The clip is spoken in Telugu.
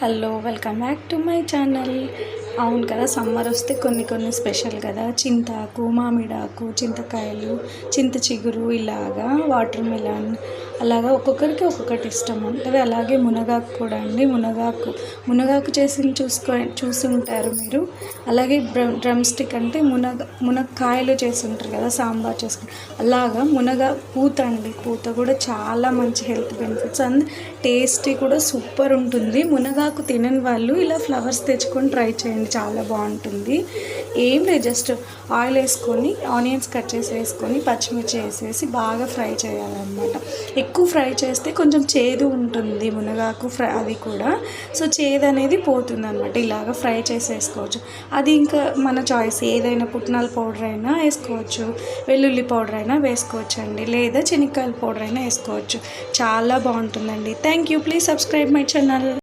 Hello welcome back to my channel. అవును కదా సమ్మర్ వస్తే కొన్ని కొన్ని స్పెషల్ కదా. చింతాకు మామిడాకు చింతకాయలు చింత చిగురు ఇలాగా వాటర్ మిలన్ అలాగా ఒక్కొక్కరికి ఒక్కొక్కటి ఇష్టం. ఉంటుంది అలాగే మునగాకు కూడా అండి. మునగాకు మునగాకు చేసి చూసుకో చూసి ఉంటారు మీరు. అలాగే డ్రమ్ స్టిక్ అంటే మునగ మునక్కాయలు చేసి ఉంటారు కదా సాంబార్ చేసుకుని. అలాగా మునగ పూత అండి. పూత కూడా చాలా మంచి హెల్త్ బెనిఫిట్స్ అండ్ టేస్టీ కూడా సూపర్ ఉంటుంది. మునగాకు తినని వాళ్ళు ఇలా ఫ్లవర్స్ తెచ్చుకొని ట్రై చేయండి. చాలా బాగుంటుంది. ఏం లేదు జస్ట్ ఆయిల్ వేసుకొని ఆనియన్స్ కట్ చేసి వేసుకొని పచ్చిమిర్చి వేసేసి బాగా ఫ్రై చేయాలన్నమాట. ఎక్కువ ఫ్రై చేస్తే కొంచెం చేదు ఉంటుంది మునగాకు ఫ్రై అది కూడా. సో చేదు అనేది పోతుంది అనమాట ఇలాగ ఫ్రై చేసి వేసుకోవచ్చు అది ఇంకా మన చాయిస్. ఏదైనా పుట్నాల పౌడర్ అయినా వేసుకోవచ్చు. వెల్లుల్లి పౌడర్ అయినా వేసుకోవచ్చు అండి లేదా శనక్కాయల పౌడర్ అయినా వేసుకోవచ్చు. చాలా బాగుంటుందండి. Thank you. Please subscribe my channel.